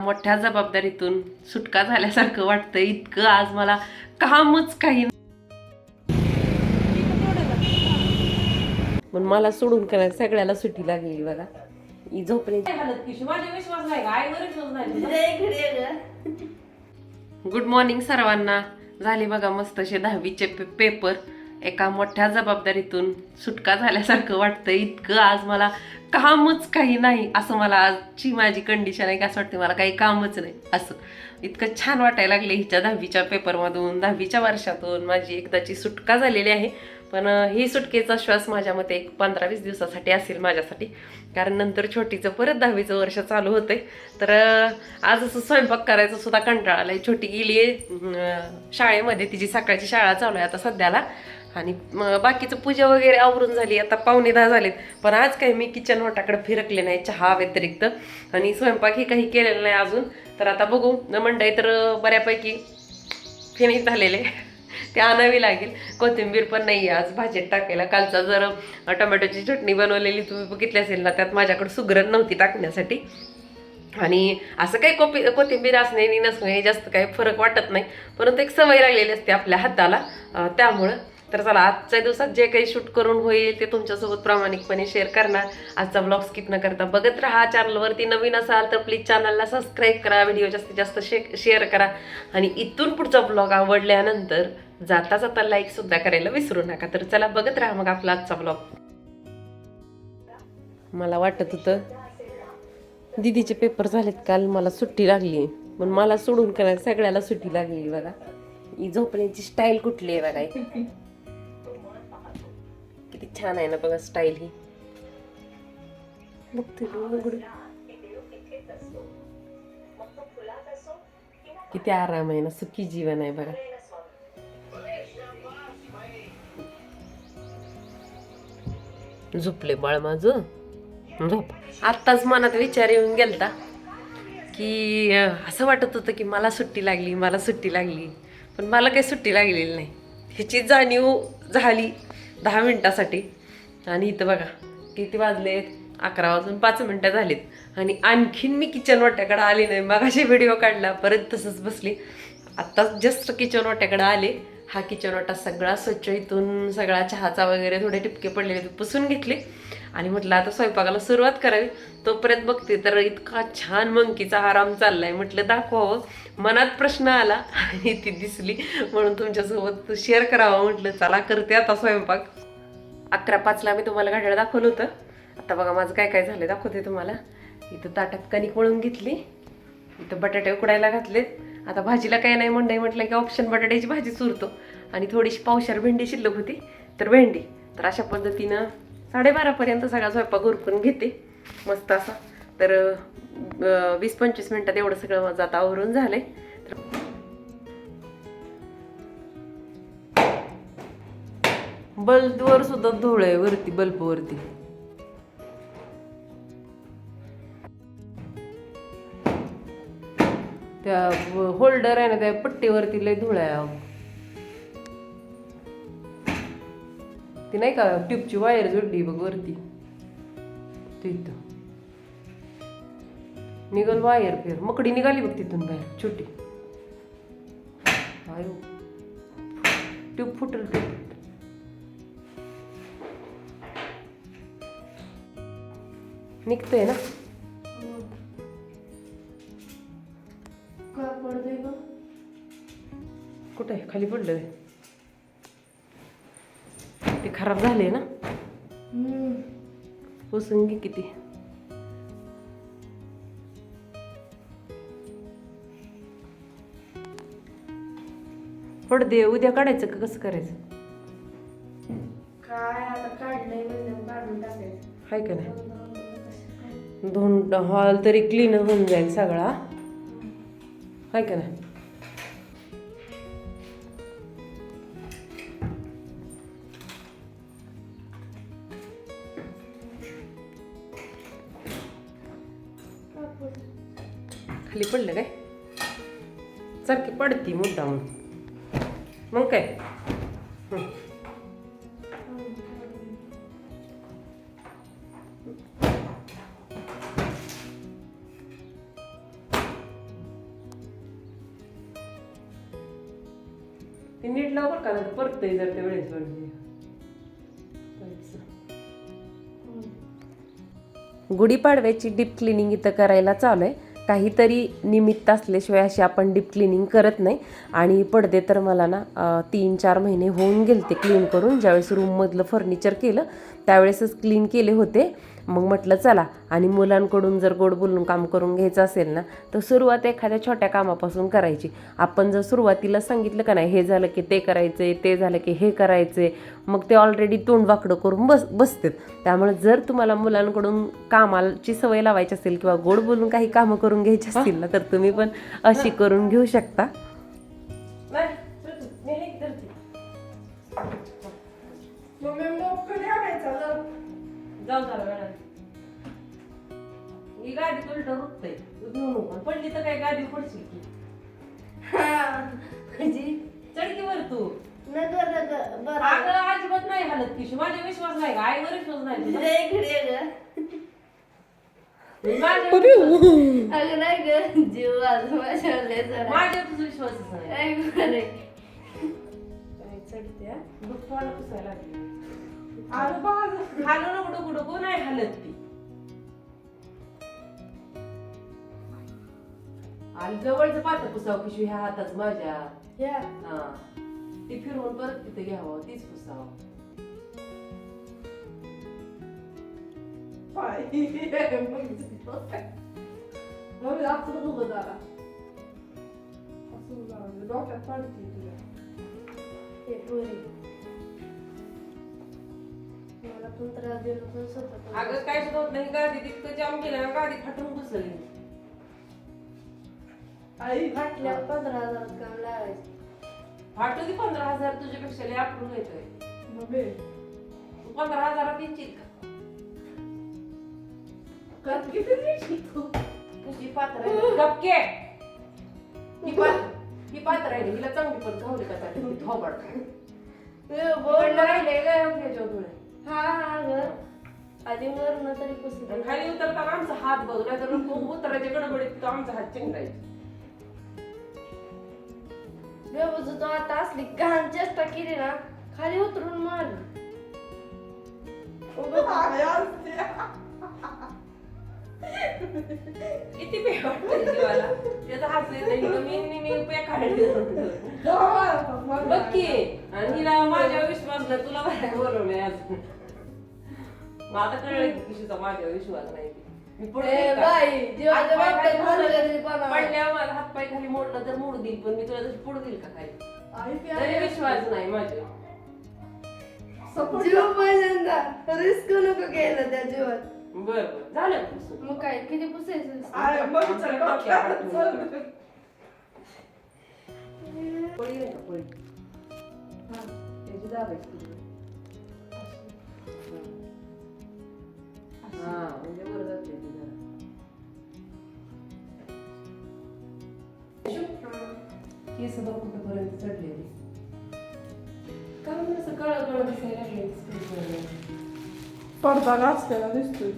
मोठ्या जबाबदारीतून सुटका झाल्यासारखं वाटतं इतकं आज मला कामच काही पण मला सोडून करायला सगळ्याला सुट्टी लागलेली बघा. ही तुझा? गुड मॉर्निंग सर्वांना. झाले बघा मस्त असे दहावीचे पेपर एका मोठ्या जबाबदारीतून सुटका झाल्यासारखं वाटतं इतकं आज मला कामच काही नाही असं मला आजची माझी कंडिशन आहे की असं वाटतं मला काही कामच नाही असं. इतकं छान वाटायला लागले हिच्या दहावीच्या पेपरमधून दहावीच्या वर्षातून माझी एकदाची सुटका झालेली आहे. पण ही सुटकेचा श्वास माझ्या मते एक पंधरा वीस दिवसासाठी असेल माझ्यासाठी. कारण नंतर छोटीचं परत दहावीचं वर्ष चालू होतंय. तर आज असं स्वयंपाक करायचं सुद्धा कंटाळा आलाय. छोटी गेली आहे शाळेमध्ये. तिची सकाळची शाळा चालू आहे आता सध्याला. आणि बाकीचं पूजा वगैरे आवरून झाली आता पावणे दहा झालेत. पण आज काही मी किचन वाटाकडे फिरकले नाही चहा व्यतिरिक्त. आणि स्वयंपाकही काही केलेला नाही अजून. तर आता बघू न मंडई तर बऱ्यापैकी फिनिश झालेले. ते आणावी लागेल. कोथिंबीर पण नाही आहे आज भाजीत टाकायला. कालचा जर टोमॅटोची चटणी बनवलेली तुम्ही बघितली असेल ना त्यात माझ्याकडे सुगरण नव्हती टाकण्यासाठी. आणि असं काही कोपी कोथिंबीर असणे आणि नसणे जास्त काही फरक वाटत नाही. परंतु एक सवय लागलेली असते आपल्या हाताला. त्यामुळं तर चला आजच्या दिवसात जे काही शूट करून होईल ते तुमच्यासोबत प्रामाणिकपणे शेअर करणार. आजचा ब्लॉग स्किप न करता बघत राहा चॅनलवरती नवीन असाल तर प्लीज चॅनलला सबस्क्राईब करा व्हिडिओ जास्तीत जास्त शे शेअर करा. आणि इथून पुढचा ब्लॉग आवडल्यानंतर जाता जाता लाईकसुद्धा करायला विसरू नका. तर चला बघत राहा मग आपला आजचा ब्लॉग मला वाटत होतं दीदीचे पेपर झालेत काल मला सुट्टी लागली. पण मला सोडून करायला सगळ्याला सुट्टी लागली बघा. ही झोपण्याची स्टाईल कुठली आहे बघा. किती छान आहे ना बघा स्टाईल ही. बघते. किती आराम आहे ना सुखी जीवन आहे बघा. झोपले बाळ माझं. झोप. आत्ताच मनात विचार येऊन गेलता की असं वाटत होतं की मला सुट्टी लागली मला सुट्टी लागली. पण मला काही सुट्टी लागलेली नाही. ह्याची जाणीव झाली. दहा मिनटासाठी. आणि इथं बघा किती वाजले अकरा वाजून पाच मिनटं झालीत. आणि आणखीन मी किचन वाट्याकडे आले नाही. मग अशी व्हिडिओ काढला परत तसंच बसली. आत्ताच जस्ट किचन वाट्याकडे आले. हा किचन वाटा सगळा स्वच्छ इथून सगळा चहाचा वगैरे थोडे टिपके पडलेले पुसून घेतले. आणि म्हटलं आता स्वयंपाकाला सुरुवात करावी. तोपर्यंत बघते तर इतका छान मंकीचा आराम चाललाय. म्हटलं दाखवावं मनात प्रश्न आला आणि ती दिसली. म्हणून तुमच्यासोबत शेअर करावं म्हटलं. चला करते आता स्वयंपाक. अकरा पाचला मी तुम्हाला घड्याळ दाखवलं होतं. आता बघा माझं काय काय झालं दाखवते तुम्हाला. इथं ताटात कणिक वळून घेतली. इथं बटाटे उकडायला घातलेत. आता भाजीला काय नाही म्हणणं म्हटलं की ऑप्शन बटाट्याची भाजी चुरतो. आणि थोडीशी पावशार भेंडी शिल्लक होती तर भेंडी. तर अशा पद्धतीनं साडेबारापर्यंत सगळा स्वयंपाक उरकून घेते मस्त असा. तर वीस पंचवीस मिनटात एवढं सगळं माझं आता आवरून झालं आहे बल्बवर सुद्धा धूळ आहे वरती बल्बवरती. त्या होल्डर आहे ना त्या पट्टीवरती लय धूळ आहे ती नाही का ट्यूबची वायर जोडली बघ वरती. तिथं निघल वायर फेर. मकडी निघाली बघ तिथून बाहेर छोटी. आयो. ट्यूब फुटल ट्यूब निघतंय ना? कुठं आहे? खाली पडलं ते खराब झाले ना? पुसून घे किती? दे उद्या काढायचं का? कसं करायचं? काय आता काढलंय म्हणजे काढून टाकायचं. हाय का नाही? धुंड हॉल तरी क्लीन होऊन जाईल सगळा. हाय का नाही? खपली पडलं काय? सारखी पडती मुद्दा डाऊन मग काय? नीट लाव का? नाही परत जर त्या वेळेस गुढीपाडव्याची डीप क्लिनिंग इथं करायला चालू आहे. काहीतरी निमित्त असल्याशिवाय अशी आपण डीप क्लिनिंग करत नाही. आणि पडदे तर मला ना तीन चार महिने होऊन गेले ते क्लीन करून. ज्यावेळेस रूममधलं फर्निचर केलं त्यावेळेसच क्लीन केले होते. मग म्हटलं चला. आणि मुलांकडून जर गोड बोलून काम करून घ्यायचं असेल ना तर सुरुवात एखाद्या छोट्या कामापासून करायची. आपण जर सुरुवातीला सांगितलं का नाही हे झालं की ते करायचे ते झालं की हे करायचे मग ते ऑलरेडी तोंड वाकडं करून बस बसतात. त्यामुळे जर तुम्हाला मुलांकडून कामाची सवय लावायची असेल किंवा गोड बोलून काही कामं करून घ्यायची असतील ना तर तुम्ही पण अशी करून घेऊ शकता. जाऊ झालं मॅडम. ही रुटतंय घेऊ नको. पडली तर काय गाडी पडशील की? हा. म्हणजे चढकी वर तू. नगर नगर बरं अगं अजिबात नाही हालत किशी माझा विश्वास नाही का आईवर विश्वास नाही तुझा? इकडे इकडे ग. माझ्या अगं नाही ग. जीव आज माझ्या लय जरा. माझ्या तुझा विश्वासच नाही. काय बरं. चढते हा? बघ, तोंड पुसायला. लागली. खालून नको डोकं डोकं नाही हालत ती आणि जवळचं पात पुसाव पिशवी ह्या हातात माझ्या या. हा ती फिरवून परत तिथे घ्यावं तीच पुसावं आला. असं लावलं. डोक्यात पडते. हे पोरी. मला पण त्रास देणं पण स्वतः अगं काय सुद्धा होत नाही गाडी तितकं जाम केलं ना गाडी फाटून घुसली आई फाटल्या पंधरा हजार काम लावायचं फाटू दे पंधरा हजार तुझ्यापेक्षा लय आपण येतोय. मम्मी तू पंधरा हजारात येशील का? कत किती द्यायची तू? कशी पात्र आहे गपके ही पात्र ही पात्र आहे हिला चांगली पण खावली का त्यात ती थोबड ए, बोल. राहिले ह्याच्यावर थोडं हा हा ग आधी तरी खाली उतरताना आमचा हात बघ नाही तर तू उतरायच्या गडबडीत तो आमचा हात व्यवस्थित तो आता असली घाण चेष्टा केली ना खाली उतरून मार. किती पे वाटतं जीवाला. त्याचा हात येत नाही मी मी- मी पे काढली बघ की. आणि हिला माझ्या विश्वास नाही तुला काय बोलवलंय आज. मग आता कळलं की माझ्या विश्वास नाही ते. मी ए? बाई, जीवाच्या बाबतीत भांडण? पडल्यावर हातपाय खाली मोडला तर मोड देईल पण मी तुला तशी पुढे देईल का खाली? तरी विश्वास नाही माझ्या. जीव पहिल्यांदा. रिस्क नको घ्यायला त्या जीवात बर बर. झालं पुसून. मग काय किती पुसायचं. पळी का? पळी? त्याची तुझी. हा म्हणजे वर जाते ती जरा. केस बघ कुठपर्यंत चढलेली का बरं असं काळं काळं दिसायला लागले पडदा घासलेला दिसतोय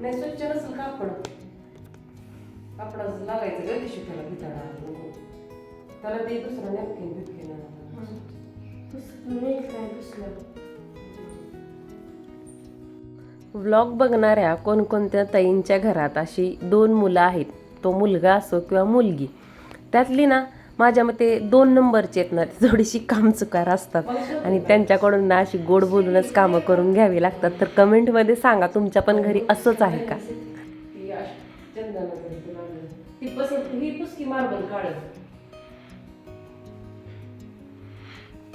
नाही स्वच्छ नसेल कापड कापडाचं लागायचं ग दिशी त्याला बिचारा त्याला ते दुसरं नॅपकिन बिपकिन काय व्लॉग बघणाऱ्या कोणकोणत्या ताईंच्या घरात अशी दोन मुलं आहेत? तो मुलगा असो किंवा मुलगी. त्यातली ना माझ्या मते दोन नंबरची आहेत ना थोडीशी कामचुकार असतात. आणि त्यांच्याकडून ना अशी गोड बोलूनच कामं करून घ्यावी लागतात. तर कमेंटमध्ये सांगा तुमच्या पण घरी असंच आहे का?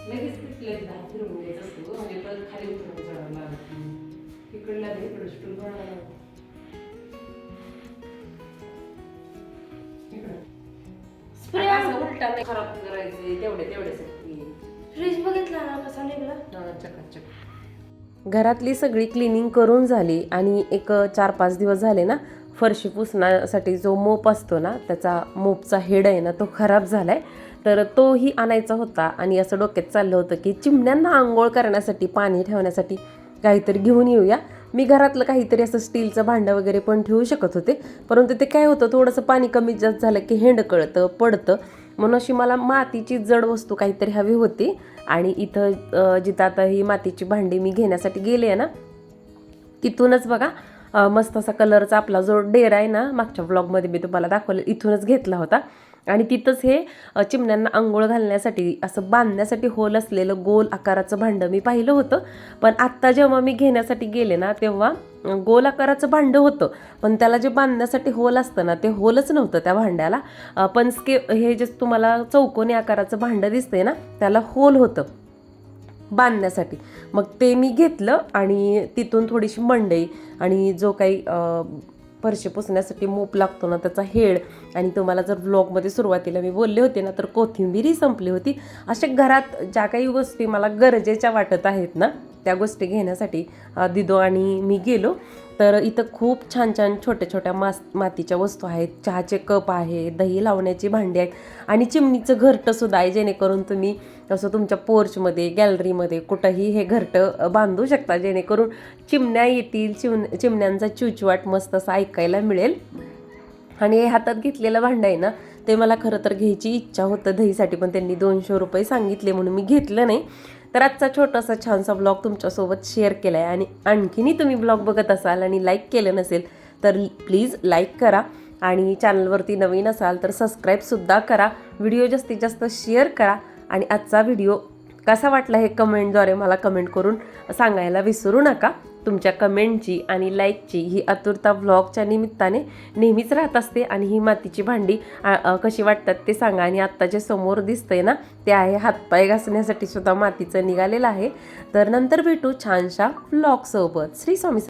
लगेच तिथले दहा फिरवून द्यायचं असतो गं, म्हणजे परत खाली उतरून चढावं लागत. नाही. इकडल्या इकडे. स्टूल बनवायला स्प्रे असं उलटा नाही खराब करायचे तेवढे तेवढ्यासाठी. फ्रीज बघितला ना कसा निघला? चकाचक. घरातली सगळी क्लिनिंग करून झाली आणि एक चार पाच दिवस झाले ना फरशी पुसण्यासाठी जो मोप असतो ना त्याचा मोपचा हेड आहे ना तो खराब झालाय. तर तोही आणायचा होता आणि असं डोक्यात चाललं होतं की चिमण्यांना आंघोळ करण्यासाठी पाणी ठेवण्यासाठी काहीतरी घेऊन येऊया. मी घरातलं काहीतरी असं स्टीलचं भांडं वगैरे पण ठेवू शकत होते. परंतु ते काय होतं थोडंसं पाणी कमी जास्त झालं की हेंड कळतं पडतं. म्हणून अशी मला मातीची जड वस्तू काहीतरी हवी होती. आणि इथं जिथं आता ही मातीची भांडी मी घेण्यासाठी गेले आहे ना तिथूनच बघा मस्त असा कलरचा आपला जो डेरा आहे ना मागच्या ब्लॉगमध्ये मी तुम्हाला दाखवलं इथूनच घेतला होता. आणि तिथंच हे चिमण्यांना आंघोळ घालण्यासाठी असं बांधण्यासाठी होल असलेलं गोल आकाराचं भांडं मी पाहिलं होतं. पण आत्ता जेव्हा मी घेण्यासाठी गेले ना तेव्हा गोल आकाराचं भांडं होतं. पण त्याला जे बांधण्यासाठी होल असतं ना ते होलच नव्हतं त्या भांड्याला. पण स्के हे जे तुम्हाला चौकोनी आकाराचं भांडं दिसतंय ना त्याला होल होतं बांधण्यासाठी. मग ते मी घेतलं आणि तिथून थोडीशी मंडई आणि जो काही फरशी पुसण्यासाठी मोप लागतो ना त्याचा हेड आणि तुम्हाला जर ब्लॉगमध्ये सुरुवातीला मी बोलले होते ना तर कोथिंबीरही संपली होती. अशा घरात ज्या काही गोष्टी मला गरजेच्या वाटत आहेत ना त्या गोष्टी घेण्यासाठी दिदो आणि मी गेलो. तर इथं खूप छान छान छोट्या छोट्या मास मातीच्या वस्तू आहेत. चहाचे कप आहे दही लावण्याची भांडी आहेत. आणि चिमणीचं घरटंसुद्धा आहे जेणेकरून तुम्ही तसं तुमच्या पोर्चमध्ये गॅलरीमध्ये कुठंही हे घरटं बांधू शकता जेणेकरून चिमण्या येतील चिम चिमण्यांचा चिवचिवाट मस्त असं ऐकायला मिळेल. आणि हे हातात घेतलेलं भांडं आहे ना ते मला खरं तर घ्यायची इच्छा होतं दहीसाठी पण त्यांनी दोनशे रुपये सांगितले म्हणून मी घेतलं नाही. तर आजचा छोटासा छानसा ब्लॉग तुमच्यासोबत शेअर केला आहे आणि आणखीनही तुम्ही ब्लॉग बघत असाल आणि लाईक केलं नसेल तर प्लीज लाईक करा. आणि चॅनलवरती नवीन असाल तर सबस्क्राईबसुद्धा करा. व्हिडिओ जास्तीत जास्त शेअर करा. आणि आजचा व्हिडिओ कसा वाटला हे कमेंटद्वारे मला कमेंट करून सांगायला विसरू नका. तुमच्या कमेंटची आणि लाईकची ही आतुरता व्लॉगच्या निमित्ताने नेहमीच राहत असते आणि ही मातीची भांडी कशी वाटतात ते सांगा. आणि आत्ता जे समोर दिसतंय ना ते आहे हातपाय घासण्यासाठी सुद्धा मातीचं निघालेलं आहे. तर नंतर भेटू छानशा व्लॉगसोबत श्री स्वामी